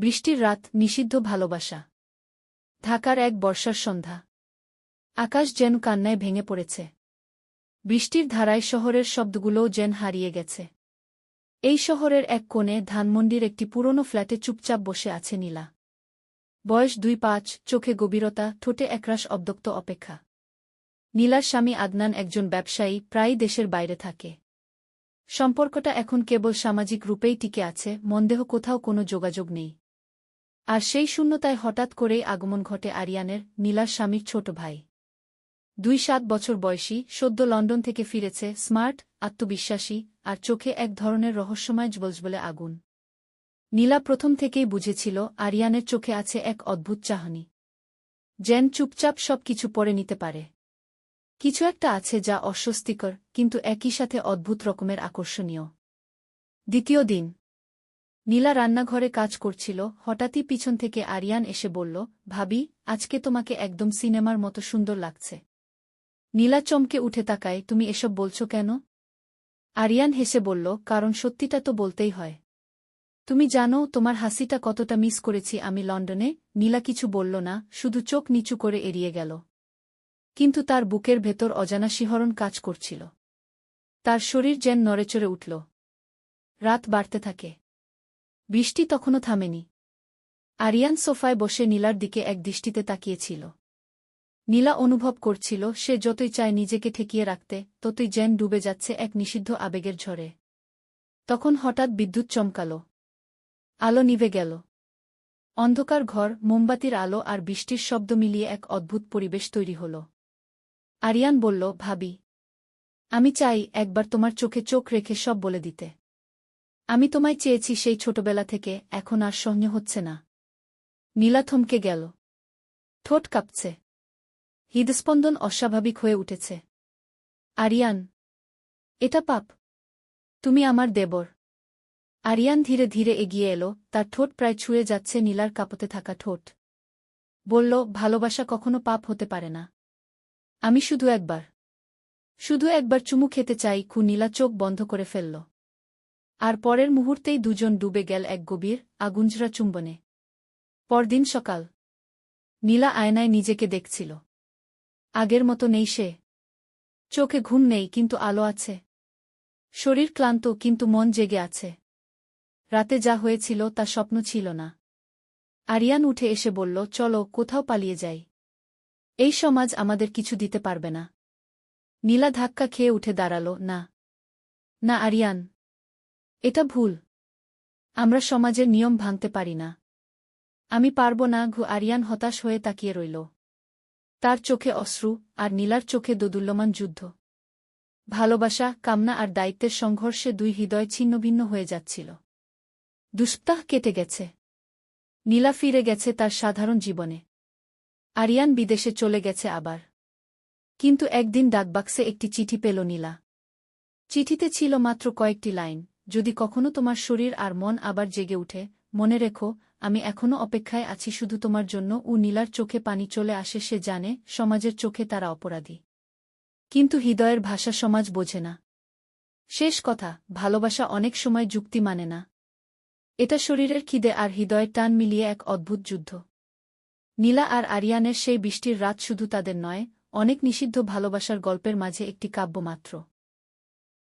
বৃষ্টির রাত নিষিদ্ধ ভালোবাসা। ঢাকার এক বর্ষার সন্ধ্যা। আকাশ যেন কান্নায় ভেঙে পড়েছে। বৃষ্টির ধারায় শহরের শব্দগুলোও যেন হারিয়ে গেছে। এই শহরের এক কোণে ধানমন্ডির একটি পুরনো ফ্ল্যাটে চুপচাপ বসে আছে নীলা। বয়স দুই পাঁচ, চোখে গভীরতা, ঠোঁটে একরাশ অব্দক্ত অপেক্ষা। নীলার স্বামী আদনান একজন ব্যবসায়ী, প্রায়ই দেশের বাইরে থাকে। সম্পর্কটা এখন কেবল সামাজিক রূপেই টিকে আছে মন্দেহ কোথাও কোনো যোগাযোগ নেই। আর সেই শূন্যতায় হঠাৎ করেই আগমন ঘটে আরিয়ানের, নীলার স্বামীর ছোট ভাই। দুই সাত বছর বয়সী, সদ্য লন্ডন থেকে ফিরেছে, স্মার্ট, আত্মবিশ্বাসী, আর চোখে এক ধরনের রহস্যময় বলে আগুন। নীলা প্রথম থেকেই বুঝেছিল, আরিয়ানের চোখে আছে এক অদ্ভুত চাহনি। জেন চুপচাপ সব কিছু পরে নিতে পারে। কিছু একটা আছে যা অস্বস্তিকর, কিন্তু একই সাথে অদ্ভুত রকমের আকর্ষণীয়। দ্বিতীয় দিন। নীলা রান্নাঘরে কাজ করছিল, হঠাৎই পিছন থেকে আরিয়ান এসে বলল, ভাবি, আজকে তোমাকে একদম সিনেমার মতো সুন্দর লাগছে। নীলা চমকে উঠে তাকায়, তুমি এসব বলছো কেন? আরিয়ান হেসে বলল, কারণ সত্যিটা তো বলতেই হয়। তুমি জানো, তোমার হাসিটা কতটা মিস করেছি আমি লন্ডনে নীলা কিছু বলল না, শুধু চোখ নিচু করে এড়িয়ে গেল। কিন্তু তার বুকের ভেতর অজানা শিহরণ কাজ করছিল। তার শরীর যেন নড়েচড়ে উঠল। রাত বাড়তে থাকে। বৃষ্টি তখনও থামেনি। আরিয়ান সোফায় বসে নীলার দিকে এক দৃষ্টিতে তাকিয়েছিল। নীলা অনুভব করছিল, সে যতই চায় নিজেকে ঠেকিয়ে রাখতে, ততই যেন ডুবে যাচ্ছে এক নিষিদ্ধ আবেগের ঝড়ে। তখন হঠাৎ বিদ্যুৎ চমকাল। আলো নিভে গেল। অন্ধকার ঘর, মোমবাতির আলো আর বৃষ্টির শব্দ মিলিয়ে এক অদ্ভুত পরিবেশ তৈরি হল। আরিয়ান বলল, ভাবি, আমি চাই একবার তোমার চোখে চোখ রেখে সব বলে দিতে। আমি তোমায় চেয়েছি সেই ছোটবেলা থেকে, এখন আর সহ্য হচ্ছে না। নীলা থমকে গেল। ঠোঁট কাঁপছে। হৃদস্পন্দন অস্বাভাবিক হয়ে উঠেছে। আরিয়ান, এটা পাপ। তুমি আমার দেবর। আরিয়ান ধীরে ধীরে এগিয়ে এলো, তার ঠোঁট প্রায় ছুঁয়ে যাচ্ছে নীলার কাপতে থাকা ঠোঁট। বলল, ভালোবাসা কখনো পাপ হতে পারে না। আমি শুধু একবার। শুধু একবার চুমু খেতে চাই খু নীলা চোখ বন্ধ করে ফেলল। আর পরের মুহূর্তেই দুজন ডুবে গেল এক গভীর, আগুঞ্জরা চুম্বনে। পরদিন সকাল। নীলা আয়নায় নিজেকে দেখছিল। আগের মতো নেই সে। চোখে ঘুম নেই, কিন্তু আলো আছে। শরীর ক্লান্ত, কিন্তু মন জেগে আছে। রাতে যা হয়েছিল, তা স্বপ্ন ছিল না। আরিয়ান উঠে এসে বলল, চলো, কোথাও পালিয়ে যাই। এই সমাজ আমাদের কিছু দিতে পারবে না। নীলা ধাক্কা খেয়ে উঠে দাঁড়াল, না। না, আরিয়ান এটা ভুল। আমরা সমাজের নিয়ম ভাঙতে পারি না। আমি পারব না, ঘু আরিয়ান হতাশ হয়ে তাকিয়ে রইল। তার চোখে অশ্রু আর নীলার চোখে দোদুল্যমান যুদ্ধ। ভালোবাসা, কামনা আর দায়িত্বের সংঘর্ষে দুই হৃদয় ছিন্নভিন্ন হয়ে যাচ্ছিল। দুষ্প্তাহ কেটে গেছে। নীলা ফিরে গেছে তার সাধারণ জীবনে। আরিয়ান বিদেশে চলে গেছে আবার। কিন্তু একদিন ডাকবাক্সে একটি চিঠি পেল নীলা। চিঠিতে ছিল মাত্র কয়েকটি লাইন। যদি কখনো তোমার শরীর আর মন আবার জেগে উঠে, মনে রেখো, আমি এখনও অপেক্ষায় আছি শুধু তোমার জন্য, ও নীলার চোখে পানি চলে আসে, সে জানে, সমাজের চোখে তারা অপরাধী। কিন্তু হৃদয়ের ভাষা সমাজ বোঝে না। শেষ কথা, ভালোবাসা অনেক সময় যুক্তি মানে না। এটা শরীরের খিদে আর হৃদয়ের টান মিলিয়ে এক অদ্ভুত যুদ্ধ। নীলা আর আরিয়ানের সেই বৃষ্টির রাত শুধু তাদের নয়, অনেক নিষিদ্ধ ভালোবাসার গল্পের মাঝে একটি কাব্য মাত্র